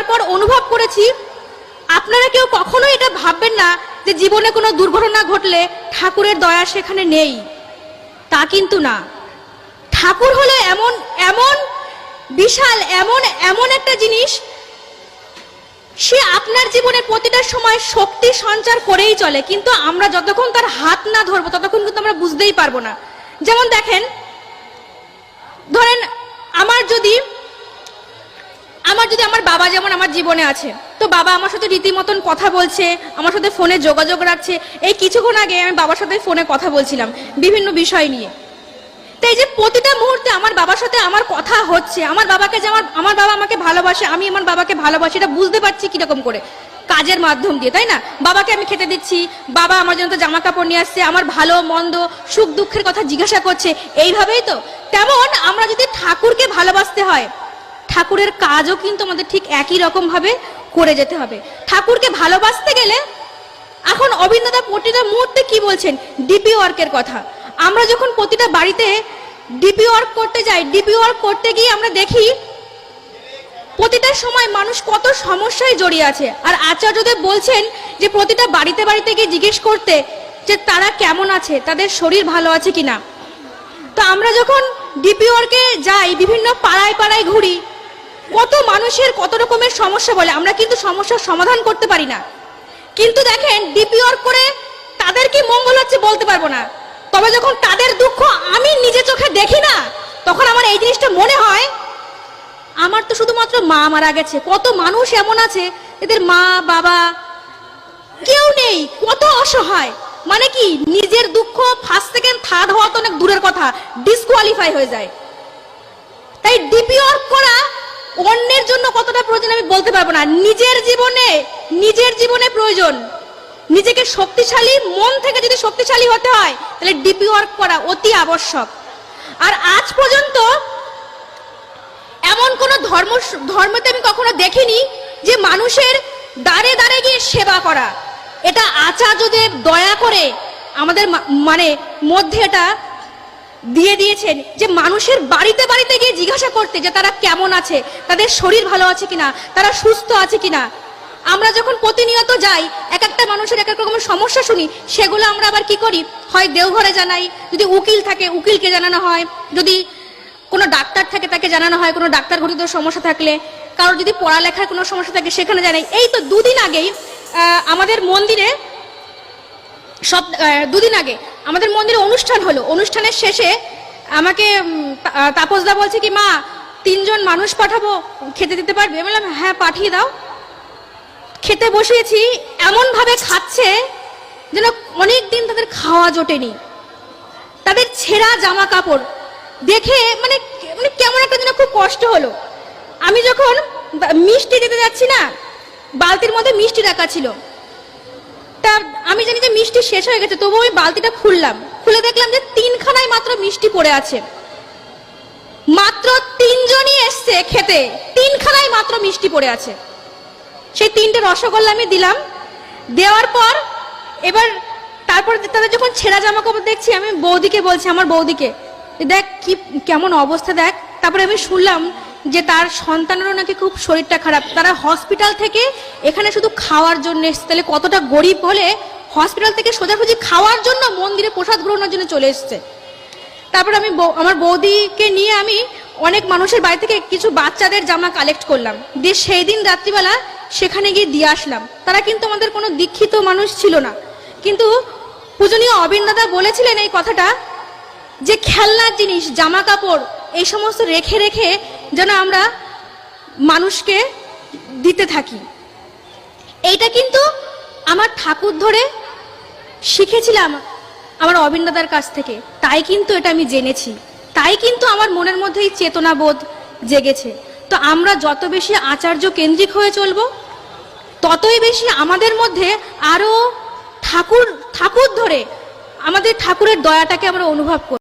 করার পর অনুভব করেছি, আপনারা কেউ কখনো এটা ভাববেন না যে জীবনে কোনো দুর্ঘটনা ঘটলে ঠাকুরের দয়া সেখানে নেই। তা কিন্তু না। ঠাকুর হলো এমন এমন বিশাল, এমন এমন একটা জিনিস, সে আপনার জীবনে প্রতিটা সময় শক্তি সঞ্চার করেই চলে, কিন্তু আমরা যতক্ষণ তার হাত না ধরবো, ততক্ষণ কিন্তু আমরা বুঝতেই পারব না। যেমন দেখেন, ধরেন আমার যদি আমার যদি আমার বাবা যেমন আমার জীবনে আছে, তো বাবা আমার সাথে রীতিমতন কথা বলছে, আমার সাথে ফোনে যোগাযোগ রাখছে। এই কিছুক্ষণ আগে আমি বাবার সাথে ফোনে কথা বলছিলাম, বিভিন্ন বিষয় নিয়ে। তাই যে প্রতিটা মুহূর্তে আমার বাবার সাথে আমার কথা হচ্ছে, আমার বাবাকে যে আমার আমার বাবা আমাকে ভালোবাসে, আমি আমার বাবাকে ভালোবাসি, এটা বুঝতে পারছি কীরকম করে। কাজের মাধ্যম দিয়ে, তাই না? বাবাকে আমি খেতে দিচ্ছি, বাবা আমার জন্য তো জামা কাপড় নিয়ে আসছে, আমার ভালো, মন্দ, সুখ, দুঃখের কথা জিজ্ঞাসা করছে, এইভাবেই তো। তেমন আমরা যদি ঠাকুরকে ভালোবাসতে হয় ঠাকুরের কাজও কিন্তু আমাদের ঠিক একই রকম ভাবে করে যেতে হবে। ঠাকুরকে ভালোবাসতে গেলে এখন অবিন্দদা প্রতিটা মুহূর্তে কি বলছেন? ডিপি ওয়ার্কের কথা। আমরা যখন প্রতিটা বাড়িতে ডিপি ওয়ার্ক করতে যাই, ডিপি ওয়ার্ক করতে গিয়ে আমরা দেখি প্রতিটা সময় মানুষ কত সমস্যায় জড়িয়ে আছে। আর আচার্যদেব বলছেন যে প্রতিটা বাড়িতে বাড়িতে গিয়ে জিজ্ঞেস করতে যে তারা কেমন আছে, তাদের শরীর ভালো আছে কিনা। তো আমরা যখন ডিপি ওয়ার্কে যাই, বিভিন্ন পাড়ায় পাড়ায় ঘুরি কত মানুষের কত রকমের সমস্যা বলে, আমরা কিন্তু সমস্যার সমাধান করতে পারি না। কিন্তু দেখেন ডিপি ওয়ার্ক করে তাদের কি মঙ্গল হচ্ছে বলতে পারব না। তবে যখন তাদের দুঃখ আমি নিজে চোখে দেখি না, তখন আমার এই জিনিসটা মনে হয়, আমার তো শুধুমাত্র মা মারা গেছে। কত মানুষ এমন আছে, এদের মা, বাবা, কেউ নেই, কত অসহায়। মানে কি, নিজের দুঃখ ফার্স্ট সেকেন্ড থার্ড হওয়া তো অনেক দূরের কথা ডিসকোয়ালিফাই হয়ে যায়। তাই ডিপি ওয়ার্ক করা অন্যের জন্য কতটা প্রয়োজন আমি বলতে পারব না। নিজের জীবনে নিজের জীবনে প্রয়োজন। নিজেকে শক্তিশালী, মন থেকে যদি শক্তিশালী হতে হয়, তাহলে ডিপি ওয়ার্ক করা অতি আবশ্যক। আর আজ পর্যন্ত এমন কোন ধর্ম, ধর্মতে আমি কখনো দেখিনি যে মানুষের দাঁড়ে দাঁড়ে গিয়ে সেবা করা। এটা আচার্যদেব দয়া করে আমাদের মানে মধ্যে এটা দিয়ে দিয়েছেন যে মানুষের বাড়িতে বাড়িতে গিয়ে জিজ্ঞাসা করতে যে তারা কেমন আছে, তাদের শরীর ভালো আছে কিনা, তারা সুস্থ আছে কিনা। আমরা যখন প্রতিনিয়ত যাই, এক একটা মানুষের এক এক রকমের সমস্যা শুনি, সেগুলো আমরা আবার কি করি? হয় দেওঘরে জানাই, যদি উকিল থাকে, উকিলকে জানানো হয়। যদি কোনো ডাক্তার থাকে, তাকে জানানো হয়, কোনো ডাক্তার ঘটিত সমস্যা থাকলে। কারোর যদি পড়ালেখার কোনো সমস্যা থাকে, সেখানে জানাই। এই তো দুদিন আগেই আমাদের মন্দিরে সব দুদিন আগে আমাদের মন্দিরে অনুষ্ঠান হলো। অনুষ্ঠানের শেষে আমাকে তাপসদা বলছে কি, মা, তিনজন মানুষ পাঠাবো, খেতে দিতে পারবে? আমি বললাম হ্যাঁ পাঠিয়ে দাও। খেতে বসিয়েছি এমন ভাবে খাচ্ছে যেন অনেক দিন তাদের খাওয়া জোটেনি। তাদের ছেঁড়া জামা কাপড় দেখে মানে মানে কেমন একটা যেন খুব কষ্ট হলো। আমি যখন মিষ্টি দিতে যাচ্ছি না, বালতির মধ্যে মিষ্টি রাখা ছিল। তা আমি জানি যে মিষ্টি শেষ হয়ে গেছে তবু আমি বালতিটা খুললাম। খুলে দেখলাম যে তিনখানায় মাত্র মিষ্টি পড়ে আছে। মাত্র তিনজনই এসছে খেতে। তিনখানায় মাত্র মিষ্টি পড়ে আছে। সেই তিনটে রসগোল্লা আমি দিলাম। দেওয়ার পর, এবার তারপর তাদের যখন ছেঁড়া জামা কাপড় দেখছি, আমি বৌদিকে বলছি, আমার বৌদিকে, দেখ কি, কেমন অবস্থা দেখ। তারপরে আমি শুনলাম যে তার সন্তানেরও নাকি খুব শরীরটা খারাপ। তারা হসপিটাল থেকে এখানে শুধু খাওয়ার জন্য এসছে। তাহলে কতটা গরিব হলে হসপিটাল থেকে সোজাসুজি খাওয়ার জন্য মন্দিরে প্রসাদ গ্রহণের জন্য চলে এসছে। তারপর আমি আমার বৌদিকে নিয়ে আমি অনেক মানুষের বাড়ি থেকে কিছু বাচ্চাদের জামা কালেক্ট করলাম। দিয়ে সেই দিন রাত্রিবেলা সেখানে গিয়ে দিয়ে আসলাম। তারা কিন্তু আমাদের কোনো দীক্ষিত মানুষ ছিল না। কিন্তু পূজনীয় অবিন দাদা বলেছিলেন এই কথাটা যে খেলনার জিনিস, জামা কাপড়, এই সমস্ত রেখে রেখে যেন আমরা মানুষকে দিতে থাকি। এইটা কিন্তু আমার ঠাকুর ধরে শিখেছিলাম আমার অবিন্দাদার কাছ থেকে। তাই কিন্তু এটা আমি জেনেছি। তাই কিন্তু আমার মনের মধ্যে এই চেতনাবোধ জেগেছে। তো আমরা যত বেশি আচার্য কেন্দ্রিক হয়ে চলবো, ততই বেশি আমাদের মধ্যে আরও ঠাকুর ঠাকুর ধরে আমাদের ঠাকুরের দয়াটাকে আমরা অনুভব করব